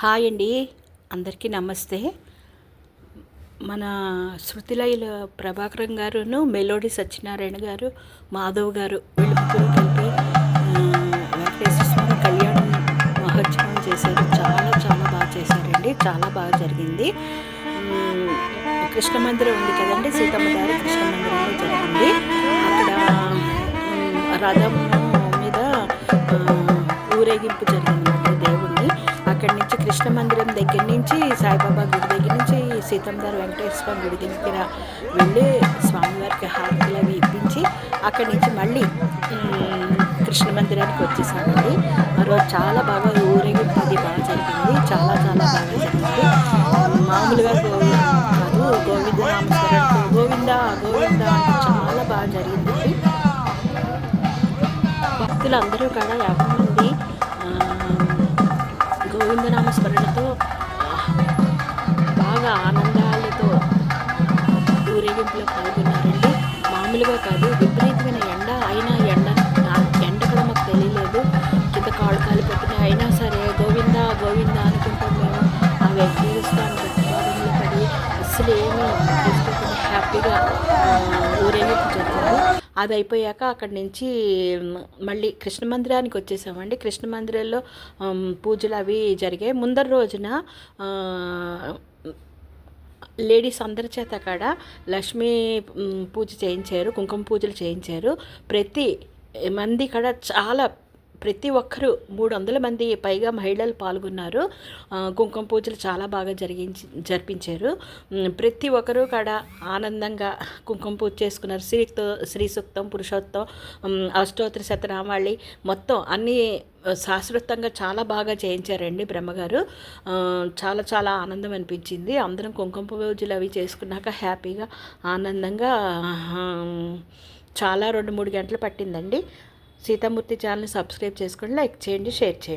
Hi అండి. అందరికీ నమస్తే. మన శృతిలైల ప్రభాకరం గారును మెలోడీ సత్యనారాయణ గారు మాధవ్ గారు వీళ్ళు కలిపి వెంకటేశ్వర స్వామి కళ్యాణం మహోత్సవం చేశారు. చాలా చాలా బాగా చేశారండి. చాలా బాగా జరిగింది. కృష్ణ మందిరం ఉంది కదండి సీతమ్మ గారి కృష్ణ మందిరంలో జరిగింది. అక్కడ రథం మీద ఊరేగింపు జరిగింది. కృష్ణ మందిరం దగ్గర నుంచి సాయిబాబా గుడి దగ్గర నుంచి సీతంగారు వెంకటేశ్వర స్వామి గుడి దగ్గర వెళ్ళి స్వామివారికి హారతులు అవి ఇప్పించి అక్కడి నుంచి మళ్ళీ కృష్ణ మందిరానికి వచ్చేసామండి. ఆ రోజు చాలా బాగా ఊరేగింపు అది బాగా జరిగింది. చాలా చాలా బాగా జరిగింది. మామూలుగా గో- కాదు గోవింద నామస్మరణ గోవింద గోవింద అంటే చాలా బాగా జరిగింది భక్తులందరూ కూడా యాభై గోవిందనామ స్మరణతో బాగా ఆనందాలతో ఊరేగింపులో పాల్గొన్నారండి. మామూలుగా కాదు విపరీతమైన ఎండ. అయినా ఎండ ఎండ కూడా మాకు తెలియలేదు. కింద కాళ్ళు కాలు పెట్టిన అయినా సరే గోవింద గోవింద అనుకుంటాం మేము. ఆ వెంకటేశ్వర స్వామి పడి అసలు ఏమీ హ్యాపీగా ఊరేగింపు జరిగింది. అది అయిపోయాక అక్కడి నుంచి మళ్ళీ కృష్ణ మందిరానికి వచ్చేసామండి. కృష్ణ మందిరంలో పూజలు అవి జరిగాయి. ముందర రోజున లేడీస్ అందరి చేత కాడ లక్ష్మీ పూజ చేయించారు కుంకుమ పూజలు చేయించారు. ప్రతి మంది కాడ చాలా ప్రతి ఒక్కరూ మూడు వందల మంది పైగా మహిళలు పాల్గొన్నారు. కుంకుమ పూజలు చాలా బాగా జరిగించి జరిపించారు. ప్రతి ఒక్కరూ కాడ ఆనందంగా కుంకుమ పూజ చేసుకున్నారు. శ్రీతో శ్రీ సూక్తం పురుషోత్తం అష్టోత్తర శతనామాళి మొత్తం అన్నీ శాశ్వతంగా చాలా బాగా చేయించారండి బ్రహ్మగారు. చాలా చాలా ఆనందం అనిపించింది. అందరం కుంకుమ పూజలు అవి చేసుకున్నాక హ్యాపీగా ఆనందంగా చాలా రెండు మూడు గంటలు పట్టిందండి. సీతామూర్తి ఛానల్ సబ్స్క్రైబ్ చేసుకోండి లైక్ చేయండి షేర్ చేయండి.